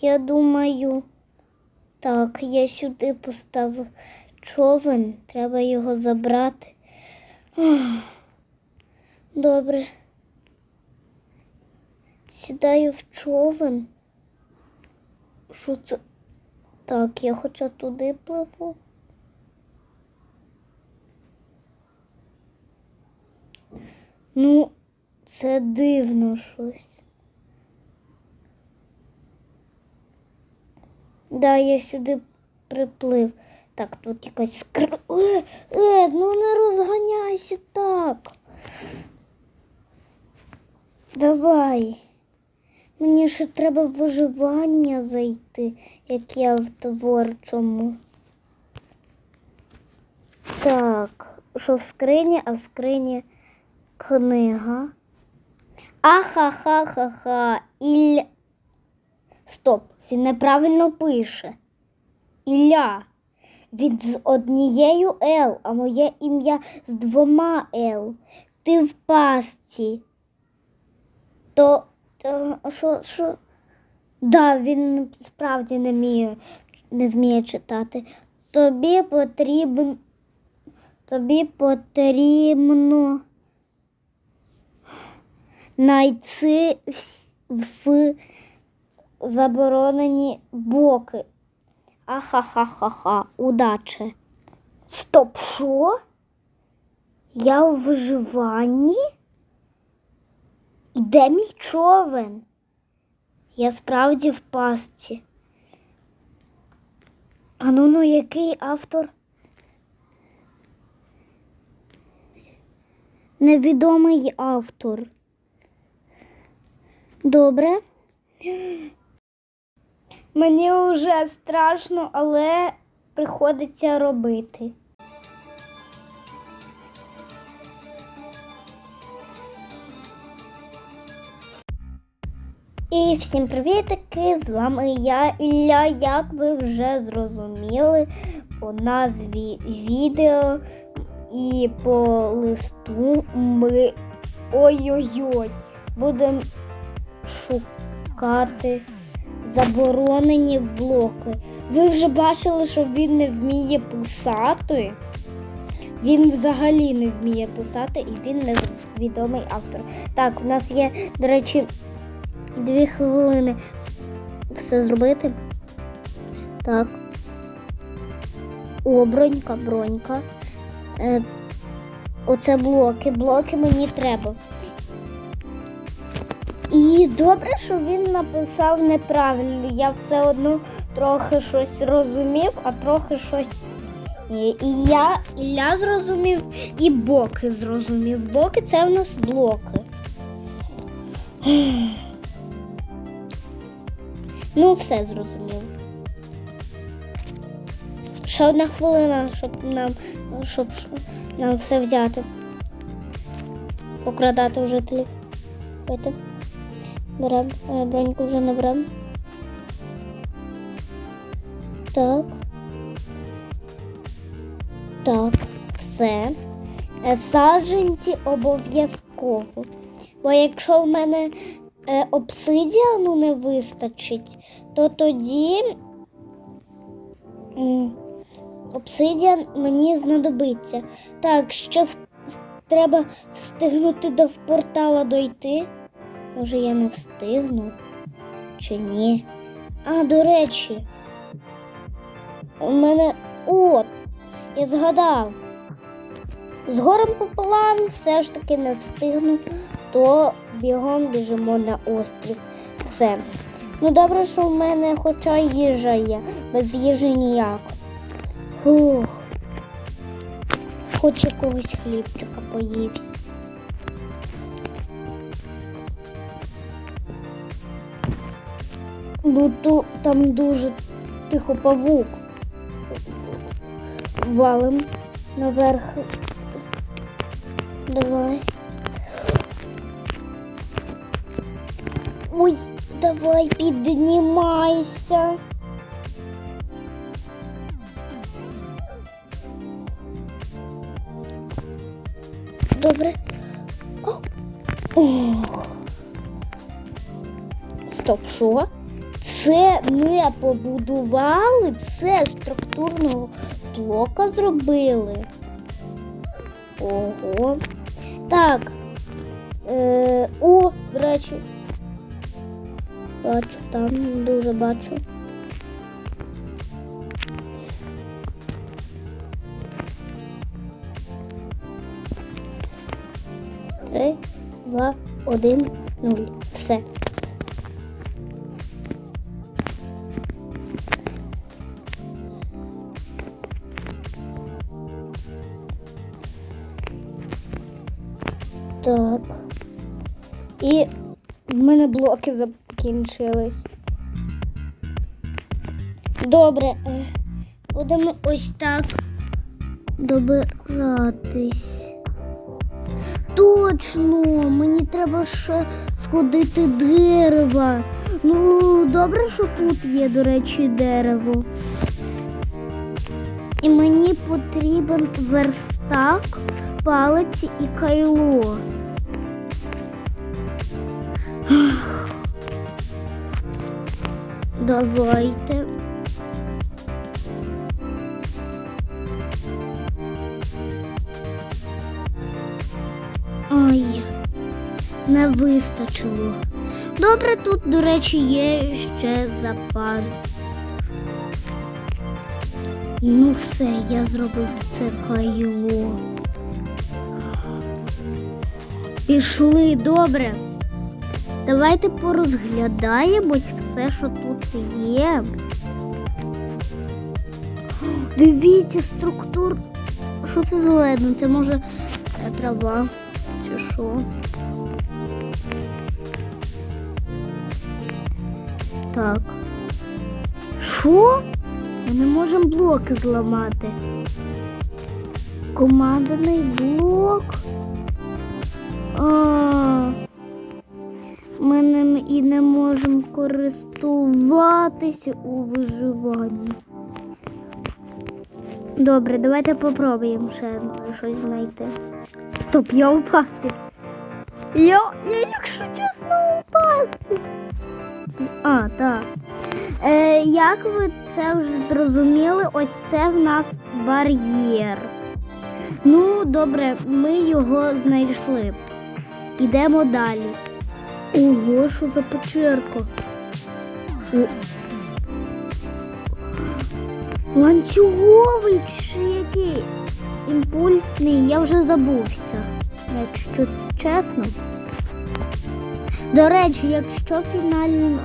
Я думаю, так, я сюди поставив човен, треба його забрати. Добре. Сідаю в човен. Що це? Так, я хоча туди пливу. Ну, це дивно щось. Да, я сюди приплив. Так, тут якась скр... Е, е, ну не розганяйся так. Давай. Мені ще треба в виживання зайти, як я в творчому. Так, що в скрині, а в скрині книга. Ахахахаха. Ілля. Стоп, він неправильно пише. Ілля. Він з однією Л, а моє ім'я з двома Л. Ти в пастці. То, що, що? Да, він справді не вміє, не вміє читати. Тобі потрібно, тобі потрібно знайти вс- вс заборонені боки. Ахахахаха, удачі. Стоп, що? Я у виживанні? І де мій човен? Я справді в пастці. А ну ну який автор? Невідомий автор. Добре. Мені вже страшно, але приходиться робити. І всім привітики! З вами я Ілля. Як ви вже зрозуміли по назві відео і по листу ми ой-ой-ой будемо шукати заборонені блоки. Ви вже бачили, що він не вміє писати. Він взагалі не вміє писати і він невідомий автор. Так, у нас є, до речі, дві хвилини все зробити. Так. О, бронька, бронька. Е, оце блоки. Блоки мені треба. І добре, що він написав неправильно. Я все одно трохи щось розумів, а трохи щось. ні. І я, і зрозумів, і боки зрозумів. Боки це в нас блоки. Ну, все зрозумів. Ще одна хвилина, щоб нам, щоб нам все взяти. Покрадати у жителів. Берем, е, броньку вже не берем. Так. Так, все. Е, Саджанці обов'язково. Бо якщо в мене е, обсидіану не вистачить, то тоді обсидіан мені знадобиться. Так, ще треба встигнути до портала дойти. Може, я не встигну чи ні? А, до речі, у мене от, я згадав. З горем пополам все ж таки не встигну, то бігом біжимо на острів. Все. Ну добре, що в мене хоча їжа є, без їжі ніяк. Фух. Хоч якогось хлібчика поївся. Ну то там дуже тихо павук. Валим наверх. Давай. Ой, давай піднімайся. Добре. Ох. Стоп, що? Це не побудували, це структурного блока зробили. Ого. Так. Е, о, до речі. Бачу, там дуже бачу. Три, два, один, нуль. Все. Так. І в мене блоки закінчились. Добре. е, Будемо ось так добиратись. Точно, мені треба ще сходити дерева. Ну, добре, що тут є, до речі, дерево. І мені потрібен верстак, палець і кайло. Давайте. Ай, не вистачило. Добре, тут, до речі, є ще запас. Ну все, я зробив це кайло. Пішли, добре. Давайте порозглядаємо все, що тут є. Дивіться, структур. Що це зелене? Це може трава чи що? Так. Що? Ми не можемо блоки зламати. Командний блок. А, і не можемо користуватися у виживанні. Добре, давайте попробуємо ще щось знайти. Стоп, я у пасті. Я, я якщо чесно, у пасті. А, так. Е, як ви це вже зрозуміли, ось це в нас бар'єр. Ну, добре, ми його знайшли. Ідемо далі. Ого, що за печерка? О. Ланцюговий чи який? Імпульсний, я вже забувся, якщо це чесно. До речі, якщо фінально,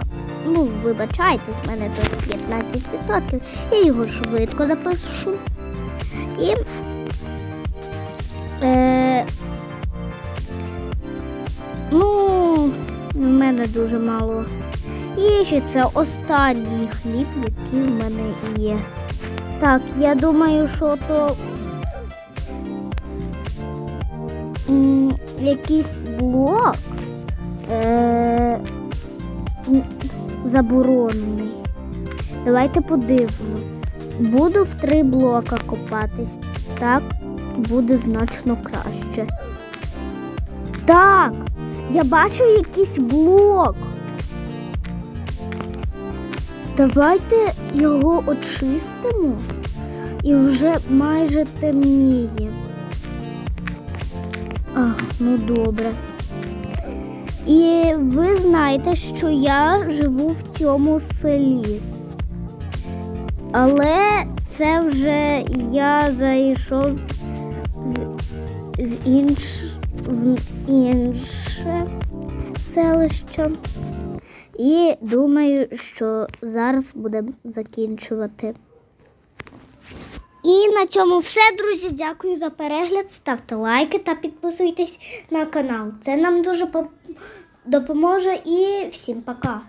ну, вибачайте, з мене тут 15%, я його швидко запишу. І е, ну, в мене дуже мало. І ще це останній хліб, який в мене є. Так, я думаю, що то якийсь блок е, заборонений. Давайте подивимо. Буду в три блока копатись. Так буде значно краще. Так, я бачив якийсь блок. Давайте його очистимо і вже майже темніє. Ах, ну добре. І ви знаєте, що я живу в цьому селі. Але це вже я зайшов в, в, інш, інше селище. І думаю, що зараз будемо закінчувати. І на цьому все, друзі. Дякую за перегляд. Ставте лайки та підписуйтесь на канал. Це нам дуже допоможе. І всім пока.